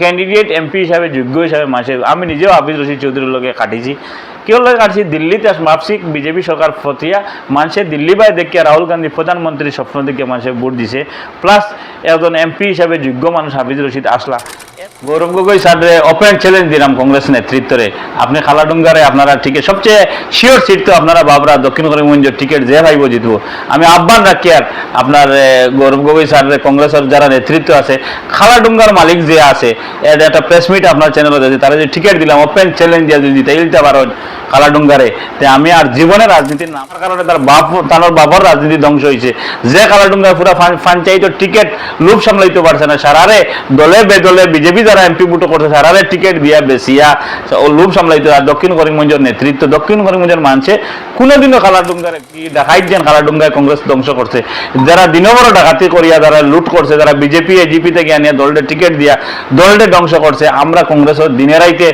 Candidate MP হিসাবে, যোগ্য হিসাবে মাসে আমি নিজেও হাফিজ রশিদ চৌধুরীর লগে কাটিছি। কেউ লগে কাটছি? দিল্লিতে মাপসিক বিজেপি সরকার ফতিয়া মানুষে দিল্লি বাই দেখিয়া রাহুল গান্ধী প্রধানমন্ত্রীর স্বপ্ন দেখে মানুষে ভোট দিছে। প্লাস একজন এমপি হিসাবে যোগ্য মানুষ হাফিজ রশিদ আসলা গৌরব গগৈ স্যারে ওপেন চ্যালেঞ্জ দিলাম কংগ্রেস নেতৃত্বরে। আপনি খালাডুঙ্গারে আপনারা টিকিট সবচেয়ে শিওর সিট তো আপনারা বাবরা, দক্ষিণ করিমগঞ্জ টিকিট যে ভাইব জিতবো আমি আহ্বান রাখি আর আপনার গৌরব গগৈ স্যারের, কংগ্রেসের যারা নেতৃত্ব আছে, খালাডুঙ্গার মালিক যে আছে একটা প্রেস মিট আপনার চ্যানেলে আছে, তারা যে টিকিট দিলাম ওপেন চ্যালেঞ্জ দিয়ে যদি দিতে ইলতে পারেন খালাডুঙ্গারে, তে আমি আর জীবনে রাজনীতির নামার কারণে তার বাপ তার বাবার রাজনীতি ধ্বংস হয়েছে। যে খালাডুঙ্গায় পুরো পঞ্চায়েত টিকিট লোক সামলাইতে পারছে না সারারে দলে বেদলে বিজেপি যারা এমপি বুটো করছে সারারে টিকিট দিয়া বেসিয়া ও লোভ সামলাইতে আর দক্ষিণ করিমগঞ্জের নেতৃত্ব, দক্ষিণ করিমগঞ্জের মানুষে কোনোদিনও খালাডুঙ্গারে কি ডাকাইত দেন খালাডুঙ্গায় কংগ্রেস ধ্বংস করছে। যারা দিনবর ডাকাতি করিয়া, যারা লুট করছে, যারা বিজেপি এজিপি থেকে আনিয়া দলটে টিকিট দিয়া দলটে ধ্বংস করছে, আমরা কংগ্রেসের দিনের রাইতে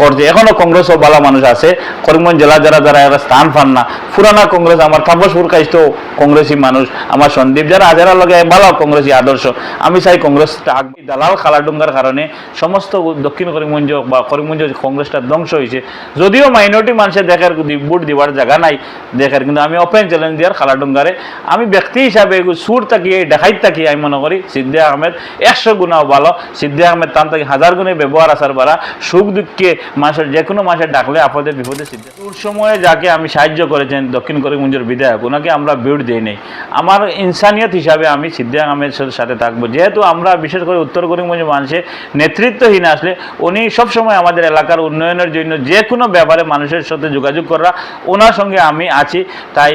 করছে। এখনও কংগ্রেসও ভালো মানুষ আছে। করিমগঞ্জ জেলা যারা যারা এরা স্থান পান না, পুরানা কংগ্রেস, আমার তাপসপুর কাইস্ত কংগ্রেসী মানুষ, আমার সন্দীপ যারা যারা লগে ভালো কংগ্রেসী আদর্শ। আমি চাই কংগ্রেসটা আগে দালাল খালাডুঙ্গার কারণে সমস্ত দক্ষিণ করিমগঞ্জ বা করিমগঞ্জ কংগ্রেসটা ধ্বংস হয়েছে। যদিও মাইনরিটি মানুষের দেখার বুট দিবার জায়গা নাই দেখার, কিন্তু আমি ওপেন চ্যালেঞ্জ দিয়ার খালাডুঙ্গারে আমি ব্যক্তি হিসাবে সুর তাকিয়ে, দেখাইত তাকিয়ে আমি মনে করি সিদ্দিক আহমেদ একশো গুণাও ভালো। সিদ্দিক আহমেদ তান তাকে হাজার গুণে ব্যবহার আসার বাড়া সুখ দুঃখে মানুষের যে কোনো মাসে ডাকলে আপদে বিপদে সিদ্ধি। ওর সময়ে যাকে আমি সাহায্য করেছেন দক্ষিণ করিমগঞ্জের বিধায়ক, ওনাকে আমরা বিউট দিই নেই। আমার ইনসানিয়ত হিসাবে আমি সিদ্দিক আহমেদের সাথে থাকব। যেহেতু আমরা বিশেষ করে উত্তর করিমগঞ্জের মানুষের নেতৃত্বহীন আসলে, উনি সবসময় আমাদের এলাকার উন্নয়নের জন্য যে কোনো ব্যাপারে মানুষের সাথে যোগাযোগ করা, ওনার সঙ্গে আমি আছি। তাই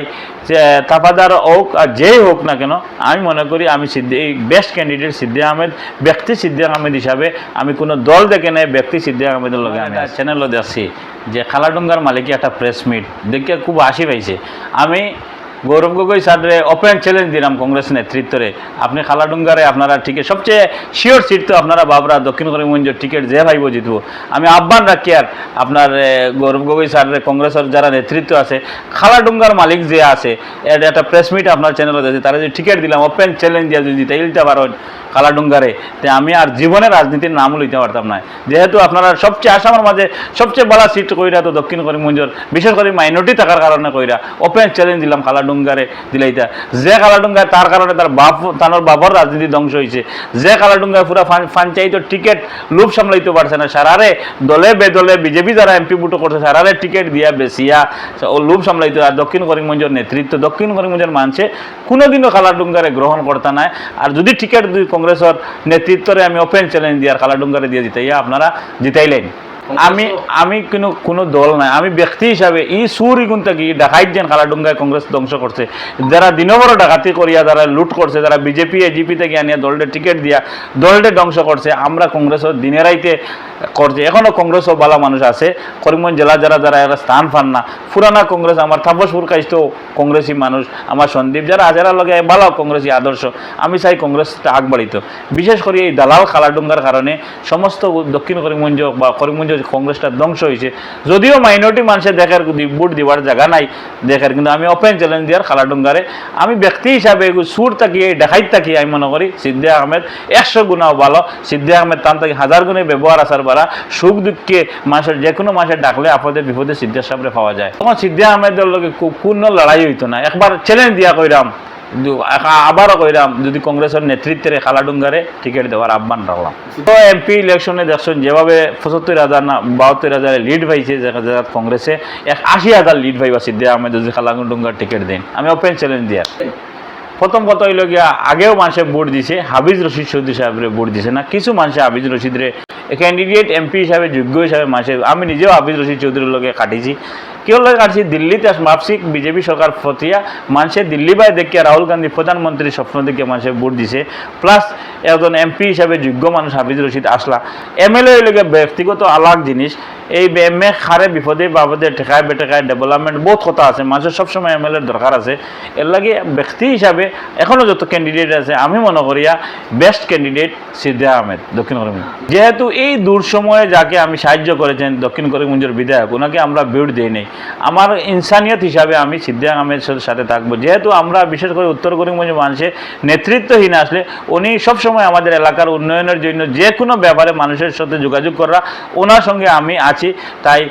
যে তাপাদার হোক আর যেই হোক না কেন, আমি মনে করি আমি সিদ্ধি বেস্ট ক্যান্ডিডেট সিদ্দিক আহমেদ, ব্যক্তি সিদ্দিক আহমেদ হিসাবে আমি কোনো দল দেখে নেই, ব্যক্তি সিদ্দিক আহমেদের লগে আমি চ্যানেলও দেখছি যে, খালাডুঙ্গার মালিকী একটা প্রেস মিট দেখে খুব হাসি পাইছে। আমি গৌরব গগৈ স্যারে ওপেন চ্যালেঞ্জ দিলাম কংগ্রেস নেতৃত্বরে। আপনি খালাডুঙ্গারে আপনারা টিকিট সবচেয়ে শিওর সিট তো আপনারা বাবরা দক্ষিণ করিমগঞ্জ টিকিট যে ভাইব জিতব আমি আহ্বান রাখি আর আপনার গৌরব গগৈ স্যারের কংগ্রেসের যারা নেতৃত্ব আছে, খালাডুঙ্গার মালিক যে আছে একটা প্রেস মিট আপনার চ্যানেলে আছে, তারা যে টিকিট দিলাম ওপেন চ্যালেঞ্জ দিয়ে যদি দিতে ইলতে পারেন কালাডুঙ্গারে তে আমি আর জীবনে রাজনীতির নামও লইতে পারতাম না। যেহেতু আপনারা সবচেয়ে আসামের মাঝে সবচেয়ে বড় সিট কইরা তো দক্ষিণ করিমগঞ্জের, বিশেষ করে মাইনরিটি থাকার কারণে কইরা ওপেন চ্যালেঞ্জ দিলাম কালাডুঙ্গারে দিলাইতা। যে কালাডুঙ্গায় তার কারণে তার বাপ তার বাবার রাজনীতি ধ্বংস হয়েছে যে কালাডুঙ্গায় পুরো পঞ্চায়েত টিকিট লোক সামলাইতে পারছে না, সারারে দলে বেদলে বিজেপি যারা এমপি বুটো করছে, সারারে টিকিট দিয়া বেসিয়া ও লোভ সামলাইতে আর দক্ষিণ করিমগঞ্জের নেতৃত্ব, দক্ষিণ করিমগঞ্জের মানুষে কোনোদিনও কালাডুঙ্গারে গ্রহণ করতে নাই। আর যদি টিকিট দুই কংগ্রেসের নেতৃত্বরে আমি ওপেন চ্যালেঞ্জ দিয়ে আর কালাডুঙ্গারে দিয়ে দিতে ইয়া আপনারা জিতাইলেন। আমি আমি কোনো কোনো দল নাই। আমি ব্যক্তি হিসাবে ই সুরি গুণ থাকি ডাকাইত যেন কালাডুঙ্গায় কংগ্রেস ধ্বংস করছে যারা দিনবড় ডাকাতি করিয়া যারা লুট করছে যারা বিজেপি এজিপি থেকে আনিয়া দলটে টিকিট দিয়া দলটে ধ্বংস করছে আমরা কংগ্রেসের দিনের রাইতে করছে এখনও কংগ্রেসও ভালো মানুষ আছে। করিমগঞ্জ জেলা যারা যারা এরা স্থান পান না পুরানা কংগ্রেস আমার তাপসপুর কাইস্ত কংগ্রেসী মানুষ আমার সন্দীপ যারা হাজারা লগে ভালো কংগ্রেসী আদর্শ আমি চাই কংগ্রেসটা আগবাড়িত বিশেষ করে এই দালাল খালাডুঙ্গার কারণে সমস্ত দক্ষিণ করিমগঞ্জ বা করিমগঞ্জ কংগ্রেসটা ধ্বংস হয়েছে। যদিও মাইনরিটি মানুষের দেখার ভোট দিবার জায়গা নাই, দেখার, কিন্তু আমি ওপেন চ্যালেঞ্জ দিয়ার খালাডুঙ্গারে। আমি ব্যক্তি হিসাবে সুর তাকিয়ে দেখাইত তাকিয়ে আমি মনে করি সিদ্দিক আহমেদ একশো গুণাও ভালো। সিদ্দিক আহমেদ তান তাকে হাজার গুণে ব্যবহার আসার বাড়া সুখ দুঃখে মানুষের যে কোনো মাসে ডাকলে আপদে বিপদে সিদ্দিক সাহেবরে পাওয়া যায়। তখন সিদ্দিক আহমেদের খুব পূর্ণ লড়াই হইতো না। একবার চ্যালেঞ্জ দিয়া কইরাম। কিন্তু আবারও কইরাম, যদি কংগ্রেসের নেতৃত্বে খালাডুঙ্গারে টিকিট দেওয়ার আহ্বান রাখলাম। তো এমপি ইলেকশনে দেখছেন, যেভাবে পঁচাত্তর হাজার না, বাহাত্তর হাজারে লিড পাইছে যে জায়গাত কংগ্রেসে, এক আশি হাজার লিড পাইবা সিদ্ধে আমি যদি খালাডুঙ্গার টিকিট দিন। আমি ওপেন চ্যালেঞ্জ দিয়া। প্রথম কথা হইল গিয়া, আগেও মানুষে ভোট দিছে, হাবিজ রশিদ চৌধুরী সাহেবরে ভোট দিছে না, কিছু মানুষে হাবিজ রশিদরে ক্যান্ডিডেট এমপি হিসাবে, যোগ্য হিসাবে মানুষের আমি নিজেও হাবিজ রশিদ চৌধুরীর লগে কাটিছি। কেউ লগে কাটছি? দিল্লিতে ভাবছি বিজেপি সরকার ফতিয়া মানুষের দিল্লি বাই দেখিয়া রাহুল গান্ধী প্রধানমন্ত্রীর স্বপ্ন দেখে মানুষের ভোট দিছে। প্লাস একজন এমপি হিসাবে যোগ্য মানুষ হাফিজ রশিদ আসলা। এম এল এ ব্যক্তিগত আলাগ জিনিস এই এম এ খারে বিপদে বাবদে ঠেকায় বেটেকায় ডেভেলপমেন্ট বহুত কথা আছে। মানুষের সবসময় এম এল এর দরকার আছে। এর লাগে ব্যক্তি হিসাবে এখনও যত ক্যান্ডিডেট আছে, আমি মনে করিয়া বেস্ট ক্যান্ডিডেট সিদ্ধা আহমেদ, দক্ষিণ করিমগঞ্জ যেহেতু এই দূর সময়ে যাকে আমি সাহায্য করেছেন দক্ষিণ করিমগঞ্জের বিধায়ক, ওনাকে আমরা বিউট দিই নেই। আমার ইনসানিয়ত হিসাবে আমি সিদ্দিক আহমেদের সাথে- থাকব। যেহেতু আমরা বিশেষ করে উত্তর করিমগঞ্জ মানুষের নেতৃত্বহীন আসলে, উনি সবসময় আমাদের এলাকার উন্নয়নের জন্য যে কোনো ব্যাপারে মানুষের সাথে যোগাযোগ করা, ওনার সঙ্গে আমি আছি। তাই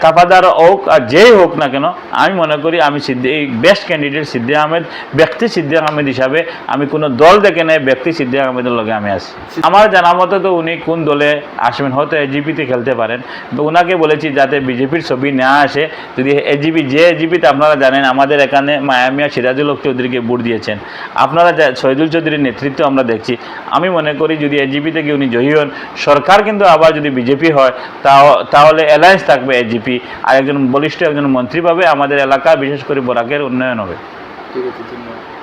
তাফাদার হোক আর যেই হোক না কেন, আমি মনে করি আমি সিদ্ধি এই বেস্ট ক্যান্ডিডেট সিদ্দিক আহমেদ, ব্যক্তি সিদ্দিক আহমেদ হিসাবে আমি কোনো দল দেখে নেই, ব্যক্তি সিদ্দিক আহমেদের লগে আমি আছি। আমার জানা মতো তো উনি কোন দলে আসবেন, হয়তো এজিপিতে খেলতে পারেন। তো ওনাকে বলেছি যাতে বিজেপির ছবি না আসে, যদি এজিপি যে এজিপিতে আপনারা জানেন, আমাদের এখানে মায়ামিয়া সিরাজুল হক চৌধুরীকে ভোট দিয়েছেন। আপনারা শহীদুল চৌধুরীর নেতৃত্ব আমরা দেখছি। আমি মনে করি যদি এজিপি থেকে উনি জয়ী হন, সরকার কিন্তু আবার যদি বিজেপি হয় তাহলে অ্যালায়েন্স থাকবে এজিপি আর একজন বলিষ্ঠ একজন মন্ত্রী পাবে, আমাদের এলাকা বিশেষ করে বরাকের উন্নয়ন হবে। ঠিক আছে, ধন্যবাদ।